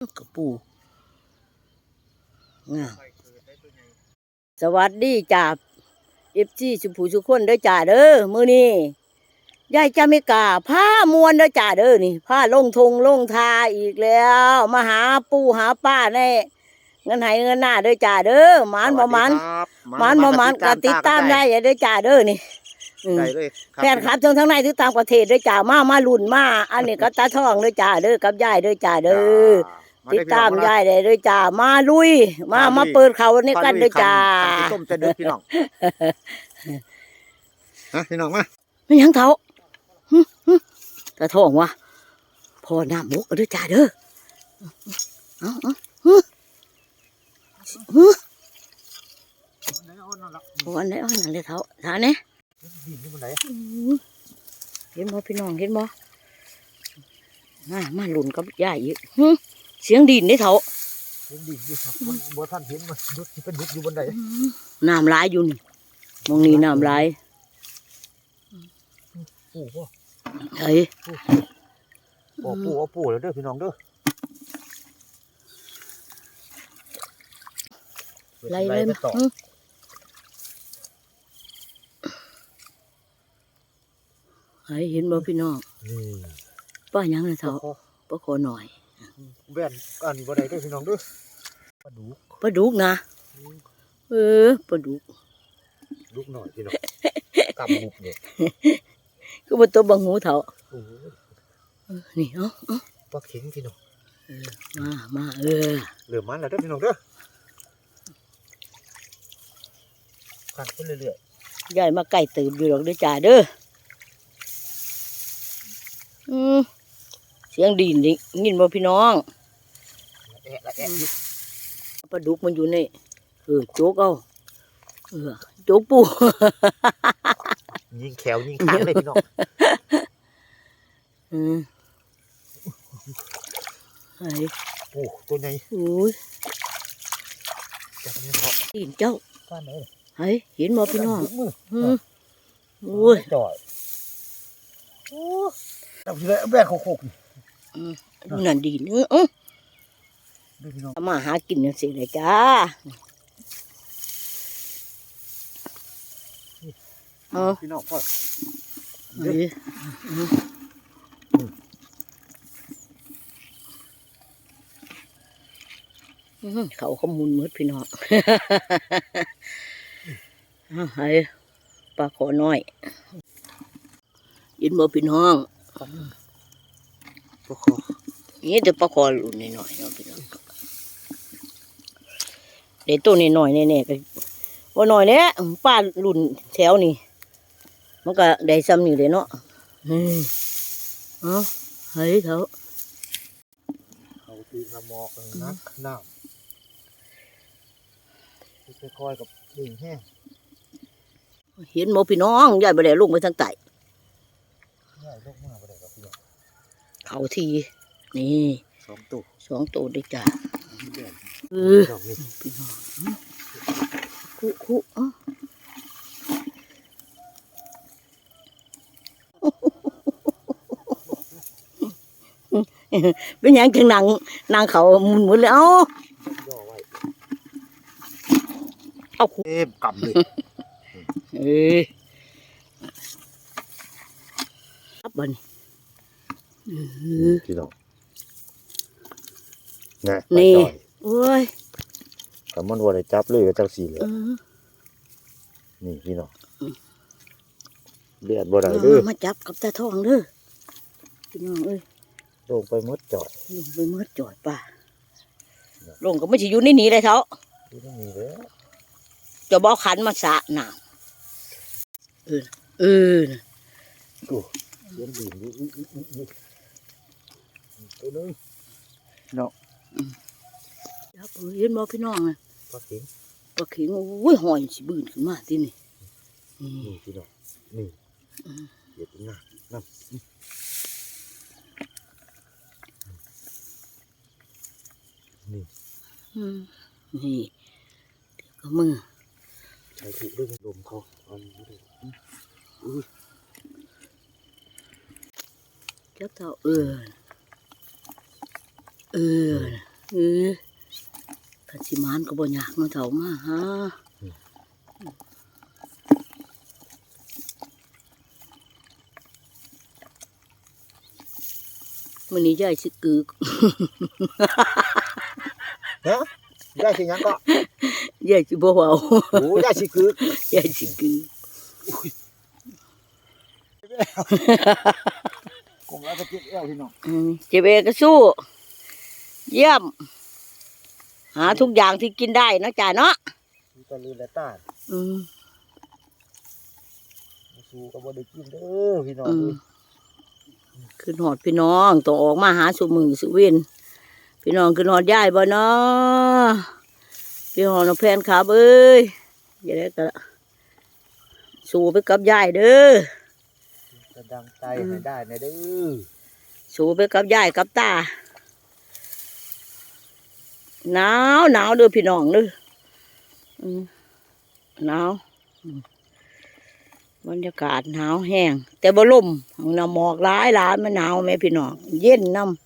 กระปูงามสวัสดีจ่าเอฟซีสุภูสุคนเด้อจ่าเด้อมื้อนี้ยายจามิกาผ้ามวนเด้อจ่าเด้อนี่ผ้าลงทงลงทาอีกแล้ว มาหาปู่หาป้าแน่เงินไหเงินหน้าเด้อจ่าเด้อหมานบ่หมานหมานบ่หมานก็ติดตามได้อย่าเด้อจ่าเด้อนี่อืมได้เลยแฟนคลับทั้งทั้งในทั้งต่างประเทศด้วยจ่ามามาลุ่นมา อันนี้ก็ตาทองด้วยจ่าเด้อกับยายด้วยจ่าเด้อ ติดตามยายได้ด้วยจ่ามาลุย มามาเปิดเขานี่กันด้วยจ่าต้มจะเดือดพี่น้องฮะพี่น้องมาไม่ยังเถาหึหึตาทองวะพ่อหน้ามุกเอาด้วยจ่าเด้อเอาเอาหึหึโอ้อันไหนอันนั้นเลยเถาถาเนี่ยดินที่มันไหนเห็นบ่พี่น้องเห็นบ่มามาลุ่นกับยายอีกหึ เสียงดินได้เถาเห็นดินอยู่ครับมันบัวท่านเห็นมันดุดเป็นดุดอยู่บนไหนน้ำลายอยู่นี่มองนี่น้ำลายปู่พ่อเฮ้ยปู่ปู่เอาปู่แล้วเด้อพี่น้องเด้อไล่เลยไปมาต่อหึเฮ้ยเห็นบ่พี่น้องนี่ป้ายังเลยเถาพ่อป้าขอหน่อย แว่นอันนี้บ่ได้เด้อพี่น้องเด้อปลาดุกปลาดุกนะเออปลาดุกดุกหน่อยพี่น้องกำบุกเนี่ยก็บ่ตัวบังหูเถาโอ้โหเออนี่เนาะปลาเข็งพี่น้องมามาเออเหลือมันแล้วเด้อพี่น้องเด้อขันขึ้นเรื่อยยายมาใกล้ตื่นอยู่หรอกเด้อจ่าเด้ออืมเสียงดินนี่ยินบ่พี่น้องๆแอะละแอะอยู่ปลาดุกมันอยู่ในเออโจกเอาเออโจกปูยิงแขวยิงข้างเลยพี่น้องอืมไอ้โอ้ตัวใหญ่โอ้ยจับนี่เนาะตีนเจ้าข้านไหนไอ้เห็นบ่พี่น้องมืออืมโอ้ยจ่อยโอ้จับทีไรแบกโคกๆ นี่ดูนั่นดีเนื้ออื้อดูพี่น้องเอามาหากินจังซี่เลยจ้าเอาพี่น้องพ่อเอ้ยอื้อเขาขมุนหมืดพี่น้องเอาไอ้ปลาขอน้อยยินบ่พี่น้อง พ่อคอนี่แต่ปลาคอรุ่นน้อยๆเนาะพี่น้องเดี๋ยวตัวนี้น้อยแน่ๆก็ว่าน้อยแน่ป้ารุ่นแถวนี่มันก็ได้ซ้ำนี่เลยเนาะอืมเอ้าเฮ้ยเขาเขาตีกระมอกเลยนะน้ำค่อยๆกับหนึ่งแห้งเห็นหมพี่น้องยายบ่ได้ลงไปทางใต้ง่ายลงมากไป เลยครับพี่น้องเขาที นี่สองตัวสองตัวได้จ้าแดงเออดอกนี่พี่น้องคุคุเอ้าเป็นหยังจังนางนางเขาหมุนหมดเลยเอ้าย่อไว้เอาคุเต็มกำเลยเอ้ยครับบัดนเออ พี่น้องนะนี่โอ้ยกับมันวัวได้จับเลยกับเจ้าสีเลยเออนี่พี่น้องเลียดบ่ได้เด้อมาจับกับตาทองเด้อพี่น้องเอ้ยลงไปหมดจ่อยลงไปเมื่อจอดป่าลงก็ไม่ใช่อยู่ในนี้เลยเท่าที่ต้องมีแล้วจะบอกขันมาสระน้ำเออเออโอ้เสียงดีอยู่อีอีอีอี ตัวนึงจับเออเห็นบ่พี่น้องอะปลาเข็งปลาเข็งโอ้ยหอยสิบืนขึ้นมาที่นี่นี่นี่พี่น้องนี่เดี๋ยวเป็นงาน้ำนี่อืมนี่เดี๋ยวก็มือใช้ถูกด้วยลมเขาเอาอยู่ด้วยอุ้ยจับเท่าเออเออเออขันสิมานก็บ่ยากเนาะเฒ่ามาฮะมื้อนี้ยายสิกึกฮะได้สิยังก็ยายสิบ่เว้าโอ้ได้สิคือยายสิกึกคงแล้วก็เก็บเอวพี่น้องอืมเจ็บเองก็สู้ เยี่ยม หาทุกอย่างที่กินได้เนาะจ้าเนาะมีตะลือและต้านอืมสู้ก็บ่ได้กินเด้อพี่น้องอืมเอ้ยขึ้นหอดพี่น้องต้องออกมาหาสุมือสุเวนพี่น้องขึ้นหอดยายบ่เนาะพี่หอดน้องแพนขาเอ้ยอย่าได้ก็สู้ไปกับยายเด้อจะดังใจให้ได้นะเด้อสู้ไปกับยายกับตา หนาวหนาวเด้อพี่น้องเด้ออืมหนาวอืมบรรยากาศหนาวแห้งแต่บ่ลมน้ำหมอกร้ายหลายมันหนาวแม่พี่น้องเย็นน้ำ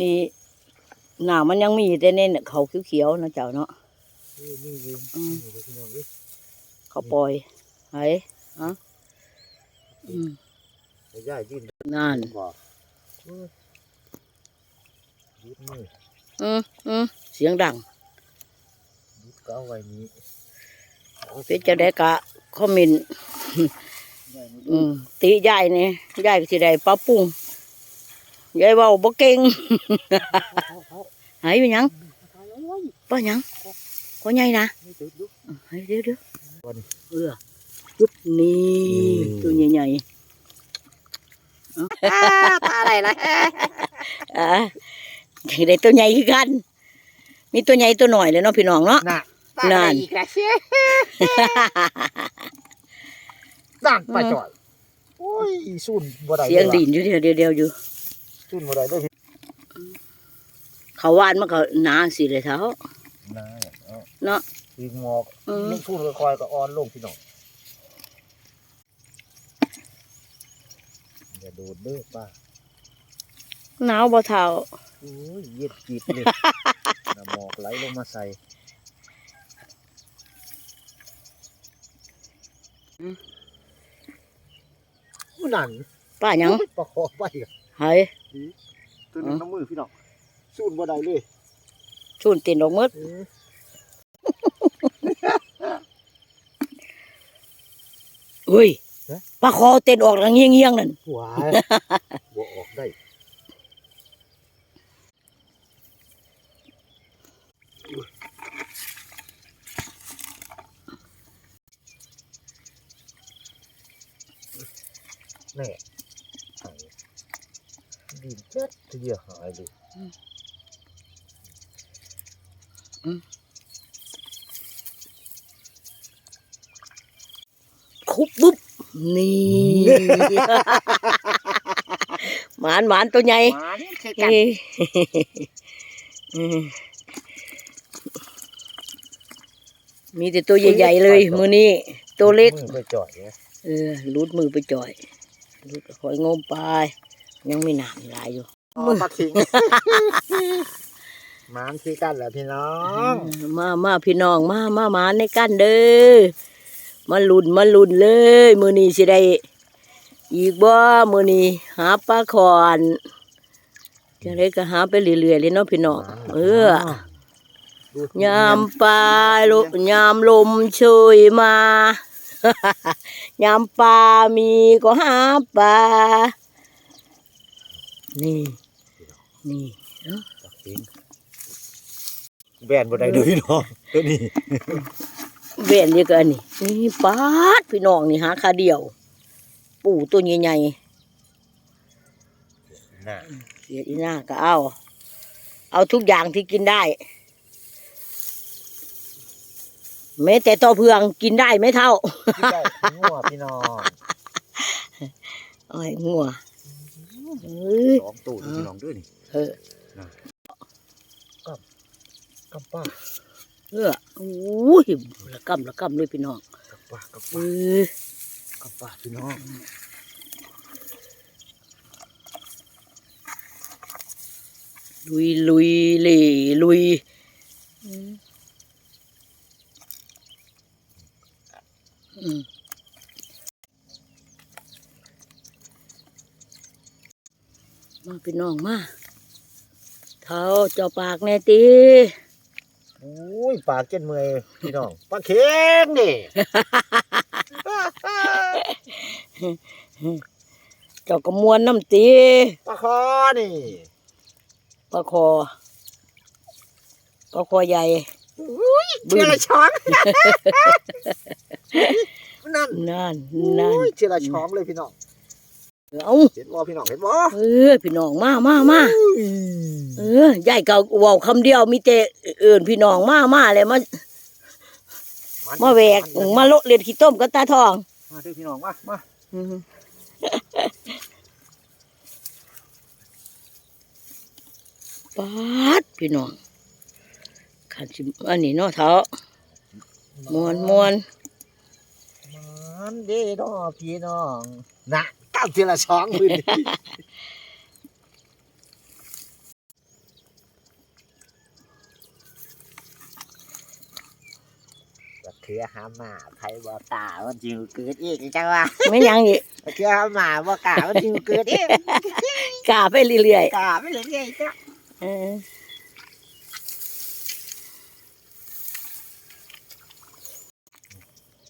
นี่หนาวมันยังมีแต่เน้นเขาเขียวๆนะเจ้าเนาะเออมีอยู่อืมนี่เด้อพี่น้องเอ้ยเขาปล่อยไอ้ฮะอืมให้ ย่ายืนนั่นบ่เอ้ยยืดมืออืมอืมเสียงดังยืดก็เอาไว้นี้เป็นจะได้กะคอมเมนต์ย่านี่อืมตียายนี่ยายก็สิได้ปรับปรุงยายเว้าบ่เก่งหายไปหยังป้าหยังก็ใหญ่นะนี่ตึกอยู่เฮ้ยเดี๋ยวเดี๋ยววันเออจุ๊บนี่อืมตัวใหญ่ๆ เอาตาอะไรล่ะอ่าได้ตัวใหญ่คือกัน มีตัวใหญ่ตัวหน่อยเลยเนาะพี่น้องเนาะน่ะนั่นอีกแล้วเสียนั่นไปจ่อยโอ้ยสุ่นบ่ได้เสียงดินอยู่เดียวเดียวเดียวอยู่สุ่นบ่ได้เด้อพี่เขาวานมันก็หนาสิเลยเท้านาเอาเนาะอีกหมอกอืมนี่สุ่นค่อยๆก็อ่อนลงพี่น้องอย่าโดดเด้อป้าหนาวบ่เท้าโอ้ยเย็ดจิตเลยน้ำหมอกไหลลงมาใส่ผู้นั่นป้าหยังประคองไปอะเฮ้ยตัวนึงน้ำมือพี่น้องสูนบ่ได้เลยชุนตินออกหมดเออเฮ้ย ปลาคอเต้นออกทางเงี้ยงๆนั่นหวายบ่ออกได้แน่หายดินเจ็ดทีเดียวหายเลยคุบปุ๊บ นี่ หมานหมานตัวใหญ่มาเนี่ยคือเอ้ยเออมีแต่ตัวใหญ่ๆเลยมือนี้ตัวเล็กมือไปจ่อยเนี่ยเออรูดมือไปจ่อยรูดก็คอยงมไป ยังไม่นานหลายอยู่มือปักขิงมานคือกันแหละพี่น้อง มามาพี่น้องมามาหมาในกันเด้อ มาลุนมาลุนเลย มือนี้สิได้ อีกบ่มือนี้หาปลาขอนจังไดก็หาไปเรื่อยๆเลยเนาะพี่น้องเออยามปลาลมยามลมช่วยมายามปลามีก็หาปลานี่นี่ปักขิงแบนบ่ได้เด้วยพี่น้องตัวนี้ เวียนเดียวกันนี่นี่ปาดพี่น้องนี่หาคาเดียว ปู่ตัวใหญ่น่ะๆเสียอีหน้าก็เอา เอาทุกอย่างที่กินได้แม้แต่ต่อเพืองกินได้ไม่เท่าพี่ได้งัวพี่น้องอ้อยงัวเอ้ยสองตูดพี่น้องด้วยนี่เออกับป้าเออ อู้ยละกำละกำเลยพี่น้องกับปลากับปลากับปลาพี่น้องลุยลุยเล่ลุยอืมมาพี่น้องมาเท้าเจ้าปากแน่ตี โอ้ยปากเจ็นเมอยพี่น้องปลาเค็งดิเจ้ากระมวลน้ำตีปลาคอนี่ปลาคอปลาคอใหญ่เชื่อละช้อนนั่นนั่นโอ้นั่นยเชื่อละช้อนเลยพี่น้อง เอาเห็นบ่พี่น้องเห็นบ่เออพี่น้องมามามาเออยายเก่าเว้าคำเดียวมีแต่เอื่นพี่น้องมามาเลยมามาแหวกมาโละเลียนขี้ต้มกับตาทอง มาเด้อพี่น้องมามาอืมปาดพี่น้องขันสิอันนี้เนาะเท้ามวนมวนมันเด้อน้อพี่น้องนะ ตั้งเชื่อละช้อนพื้นบักเขือหาหมาไผบ่ตามันจิวเกิดอีกจังว่าไม่ยังอีกบักเขือหาหมาบ่กล้ามันจิวเกิดอีกกาไปเรื่อยกล้าไปเลยไงจ้ะๆเออ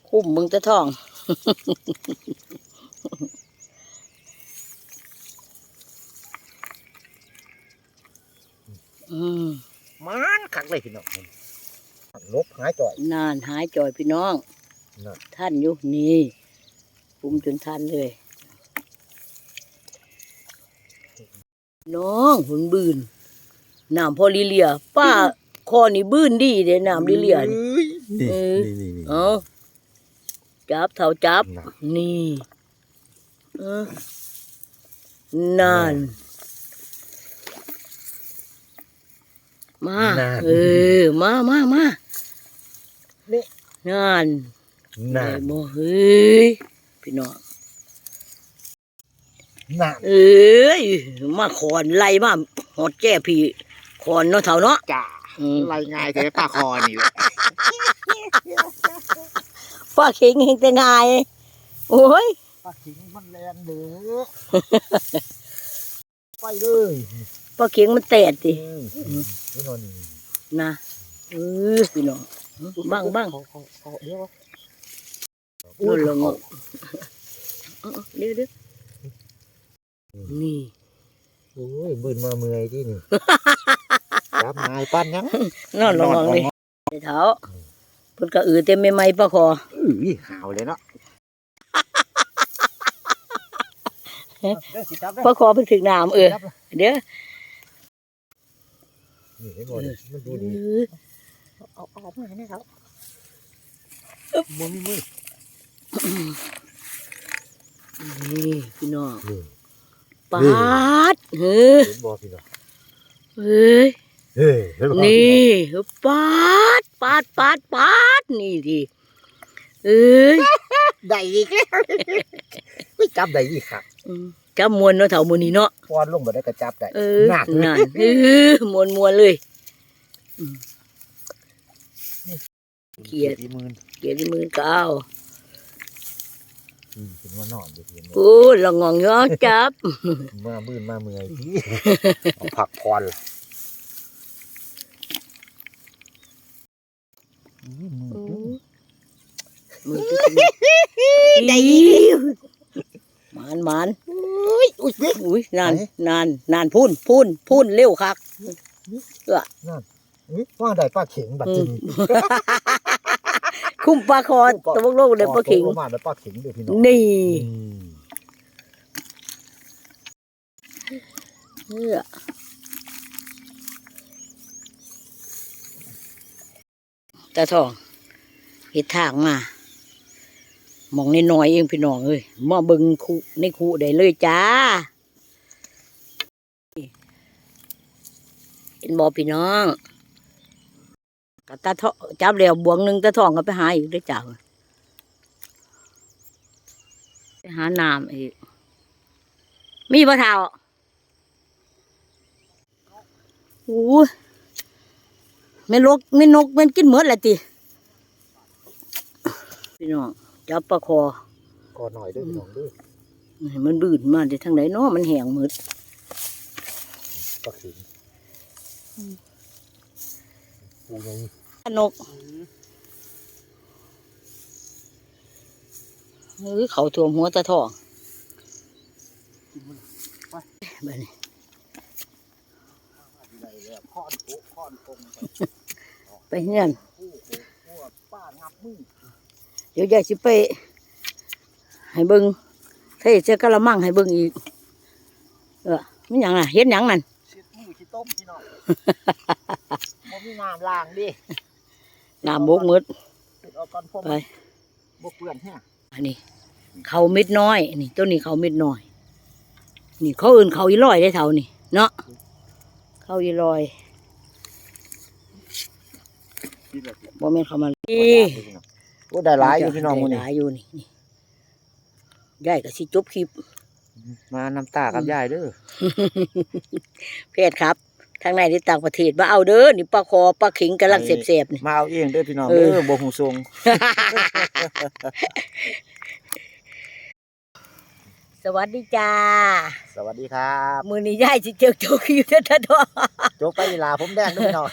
คุ้มมึงตะทอง อืมมันคักเลยพี่น้องลบหายจ่อย นานหายจอยพี่น้องน่ะท่านอยู่นี่ปุ่มจนท่านเลย น้องหุ่นบืนน้ำพอลิเลีย ป้าคอนี่บืนดีเด้น้ำลิเลียนี่นี่เออนี่นี่เอาจับเท่าจับน่ะนี่เออนาน มาเออมามามานี่นานน่ะได้บ่เฮ้ยพี่น้องน่ะเอ้ยมาขอนไล่มาหอดแก้พี่ขอนเนาะเท่าเนาะจ้าอืมไรง่ายแต่ปลาคอนี่แหละป้าเข็งเฮงแต่งายโอ้ยปลาขิงมันแลนเด้อ ไปเลย ป้าเข็งมันแตดตินี่นอนนี่นะเออพี่น้องบ้างบ้างเขาเขาเขาเดี๋ยวนู่นละงกเอาเอาเดี๋ยวเดี๋ยวนี่โอ้ยบืนมาเมื่อยที่นี่จับนายปั้นยังนอนละงงนี่เท้าเพิ่นก็อือเต็มไม่ไหมป้าคออื้อหาวเลยเนาะเด้อสิจับเด้อป้าคอเพิ่นถึงน้ำเออจับเลยเดี๋ยว นี่เห็นบ่นี่มันดูเอดีอเอาเอามาให้แม่เขาบ่มีมือนี่พี่น้องนี่ปาดเฮ้ยเห็นบ่พี่น้องเฮ้ยเฮ้ยเห็นบ่นี่ปาดปาดปาดปาดนี่ดิเอ้ยได้อีกแล้วไม่จับได้อีกครับอืม จับมวนเนาะเถ่ามวนนี่เนาะป้อนลงบ่ได้ก็จับได้เออหนักนั่นเออมวนมวนเลยอืมเกลียดอีหมื่นเกียรติมือเก้าอืมเป็นว่านอนเดี๋ยวเห็นบ่โอ้ละงองย้อจับมามื่นมาเมื่อยที่เอาผักพรล่ะอุ้ยมือจุ๊บมือจุ๊ได้หมานหมานอุ้ ยอุ้ยเว้ยอุ้ยนานไหนนานนานพูนพูนพูนเร็วคักอุ้ยว่าได้ป้าเข็งบัดอืจริมงคุ้มปลาคอตะวกโลกเลยปลาขิงโตมาได้ป้าเข็งเด้อพี่น้องนี่อืมเออตาทองเห็ดทางมา มองน้อยๆเองพี่น้องเอ้ยมาเบิงคูในคูได้เลยจ้า เห็นบอพี่น้องกับตาทอจับแล้วบวงหนึ่งตาทองก็ไปหาอีกได้จ้าไปหาน้ำอีก มีปลาเทาโอ้ยแม่นลกแม่นกม่นกินหมดแหละติพี่น้อง จับปลาคอก่อนหน่อยเด้วยพี่น้องเด้วยให้มันบืนมาได้ทางไหนเนาะมันแห้งหมดปักสิงปูยังนกเอ้ยเขาท่วมหัวตะทองบัดนี้อะไรแล้วค้อนโผค้อนคงไปเงี้ยนผู้โผผู้ป้างับมือ เดี๋ยวยายสิไปให้เบิงเทเจ้ากระมังให้เบิงอีก เออมันหยังน่ะเฮ็ดหยังนั่นชิดมือชิดต้มพี่น้องบ่มีน้ำล้างดิน้ำบกหมืดปิดเอาก่อนพมไปบ่เปื้อนแฮะอันนี้เขาเม็ดน้อย นี่ต้นนี้เขาเม็ดน้อย นี่เขาอื่นเขาอีลอยได้เท่านี่เนาะเขาอีลอยนี่แหละบ่แม่นเขามาโอ้นี่ โอ้ได้หลายอยู่พี่น้องมื้อได้นี้หลายอยู่นี่นี่ยายก็สิจบคลิป มาน้ำตากับยายเด้อเพศครับ ทางในที่ต่างประเทศมาเอาเด้อ นี่ปลาคอปลาขิงกำลังเสบๆนี่ มาเอาเองเด้อพี่น้องเออ เด้อบ่ฮู้ทรง สวัสดีจ้า สวัสดีครับมือนี้ยายสิเจอโจกอยู่เด้อทอโจกไปเวลาผมแดงเด้อพี่น้อง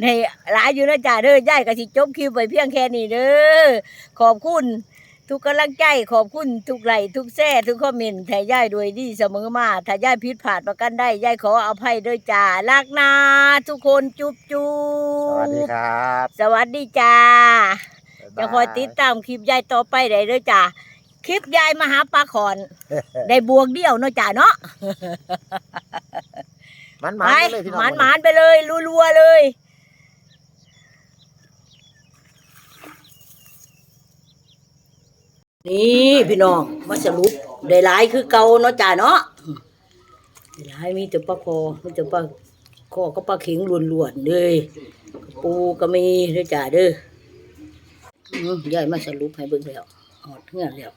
ในหลายอยู่นะจ้าเด้อยายก็สิจบคลิปไปเพียงแค่นี้เด้อขอบคุณ ทุกกำลังใจขอบคุณทุกไลค์ทุกแซ่ทุกคอมเมนต์แต่ยายด้วยดีเสมอมาถ้ายายผิดพลาดประกันได้ยายขออภัยด้วยจ้ารักนาทุกคนจุ๊บจุ๊บสวัสดีครับสวัสดีจ้าบ๊าจะบาคอยติดตามคลิปยายต่อไปได้เด้อจ้า คลิปยายมาหาปลาขอน ได้บวกเดียวเนาะจ้าเนาะมันไปมาเลยพี่น้องหมานหมานๆไปเลยรัวๆเลยนี่พี่น้องมาสรุปได้หลายคือเก่าเนาะจ้าเนาะได้หลายมีแต่ปลาคอมีแต่ปลาคอก็ปลาเข็งล้วนๆเลยปูก็มีเด้อจ้าเด้ออืมยายมาสรุปให้เบิ่งแล้วหอดเงื่อนแล้ว